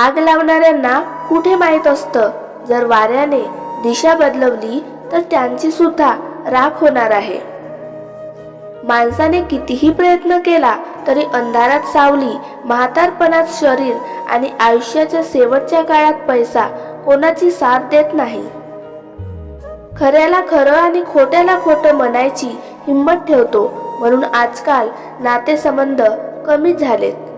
आग लावणाऱ्यांना कुठे माहीत असतं? जर वाऱ्याने दिशा बदलवली तर त्यांची सुद्धा राख होणार आहे. माणसाने कितीही प्रयत्न केला तरी अंधारात सावली म्हातारपणात शरीर आणि आयुष्याच्या शेवटच्या काळात पैसा कोणाची साथ देत नाही. खऱ्याला खरं आणि खोट्याला खोटं म्हणायची हिंमत ठेवतो म्हणून आजकाल नातेसंबंध कमी झालेत.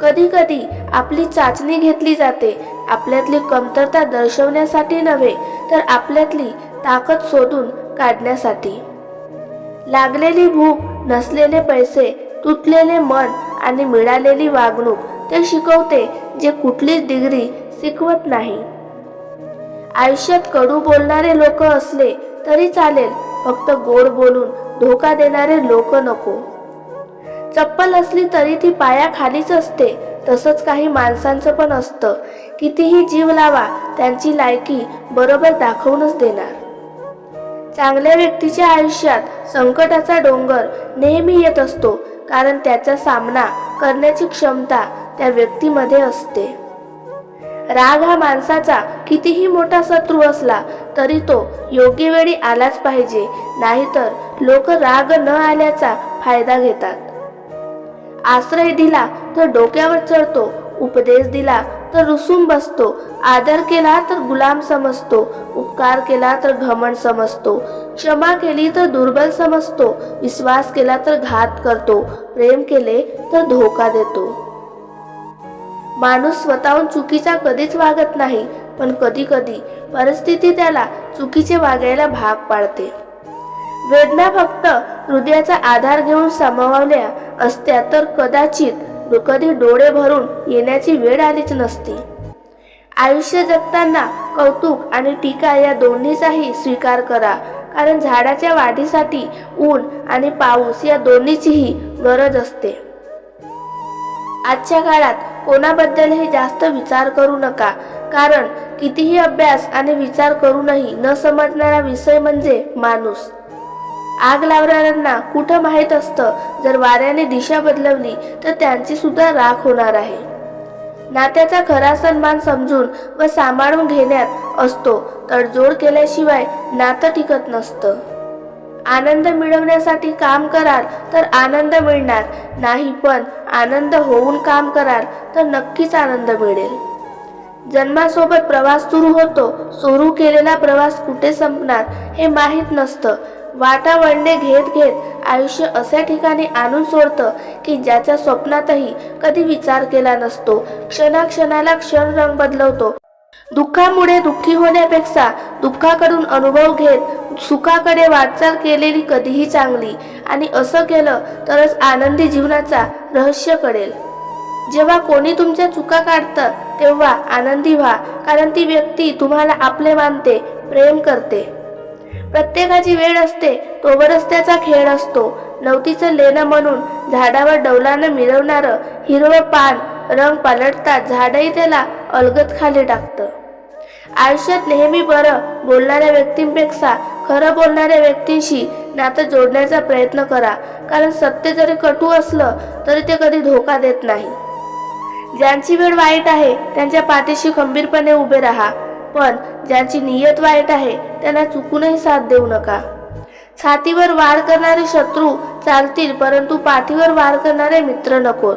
कधी कधी आपली चाचणी घेतली जाते. आपल्यातली कमतरता दर्शवण्यासाठी नव्हे तर आपल्यातली ताकद शोधून काढण्यासाठी. लागलेली भूक नसलेले पैसे तुटलेले मन आणि मिळालेली वागणूक ते शिकवते जे कुठलीच डिग्री शिकवत नाही. आयुष्यात कडू बोलणारे लोक असले तरी चालेल फक्त गोड बोलून धोका देणारे लोक नको. चप्पल असली तरी ती पायाखालीच असते. तसंच काही माणसांचं पण असतं. कितीही जीव लावा त्यांची लायकी बरोबर दाखवूनच देणार. चांगल्या व्यक्तीच्या आयुष्यात संकटाचा डोंगर नेहमी येत असतो कारण त्याचा सामना करण्याची क्षमता त्या व्यक्तीमध्ये असते. राग हा माणसाचा कितीही मोठा शत्रू असला तरी तो योग्य वेळी आलाच पाहिजे नाहीतर लोक राग न आल्याचा फायदा घेतात. आश्रय दिला तर डोक्यावर चढतो उपदेश दिला तर रुसून बसतो आदर केला तर गुलाम समजतो उपकार केला तर घमंड समजतो क्षमा केली तर दुर्बल समजतो विश्वास केला तर घात करतो प्रेम केले तर धोका देतो. माणूस स्वतःहून चुकीचा कधीच वागत नाही पण कधी कधी परिस्थिती त्याला चुकीचे वागायला भाग पाडते. वेदना फक्त हृदयाचा आधार घेऊन सामावल्या असत्या तर कदाचित कधी डोळे भरून येण्याची वेळ आलीच नसती. आयुष्य जगताना कौतुक आणि टीका या दोन्हीचाही स्वीकार करा. कारण झाडाच्या वाढीसाठी ऊन आणि पाऊस या दोन्हीचीही गरज असते. आजच्या काळात कोणाबद्दलही जास्त विचार करू नका. कारण कितीही अभ्यास आणि विचार करूनही न समजणारा विषय म्हणजे माणूस. आग लावणाऱ्यांना कुठं माहीत असतं? जर वाऱ्याने दिशा बदलवली तर त्यांची सुद्धा राख होणार आहे. नात्याचा खरा सन्मान समजून व सांभाळून घेण्यात असतो तडजोड केल्याशिवाय नातं टिकत नसतं. आनंद मिळवण्यासाठी काम कराल तर आनंद मिळणार. नाही पण आनंद होऊन काम कराल तर नक्कीच आनंद मिळेल. जन्मासोबत प्रवास सुरू होतो सुरू केलेला प्रवास कुठे संपणार हे माहीत नसतं. वाटावंडे घेत घेत आयुष्य अशा ठिकाणी आणून सोडतं की ज्याच्या स्वप्नातही कधी विचार केला नसतो. क्षणाक्षणाला क्षण रंग बदलवतो. दुःखामुळे दुःखी होण्यापेक्षा दुःखाकडून अनुभव घेत सुखाकडे वाटचाल केलेली कधीही चांगली आणि असं केलं तरच आनंदी जीवनाचा रहस्य कळेल. जेव्हा कोणी तुमच्या चुका काढतं तेव्हा आनंदी व्हा कारण ती व्यक्ती तुम्हाला आपले मानते प्रेम करते. प्रत्येकाची वेळ असते तोवरच त्याचा खेळ असतो. नवतीचं लेणं म्हणून झाडावर डौलानं मिरवणारं हिरवं पान रंग पालटतात झाडही त्याला अलगत खाली टाकतं. आयुष्यात नेहमी बरं बोलणाऱ्या व्यक्तींपेक्षा खरं बोलणाऱ्या व्यक्तींशी नातं जोडण्याचा प्रयत्न करा. कारण सत्य जरी कटू असलं तरी ते कधी धोका देत नाही. ज्यांची वेळ वाईट आहे त्यांच्या पाठीशी खंबीरपणे उभे राहा. पण ज्यांची नियत वाईट आहे त्यांना चुकूनही साथ देऊ नका. छातीवर वार करणारे शत्रू चालतील परंतु पाठीवर वार करणारे मित्र नकोत.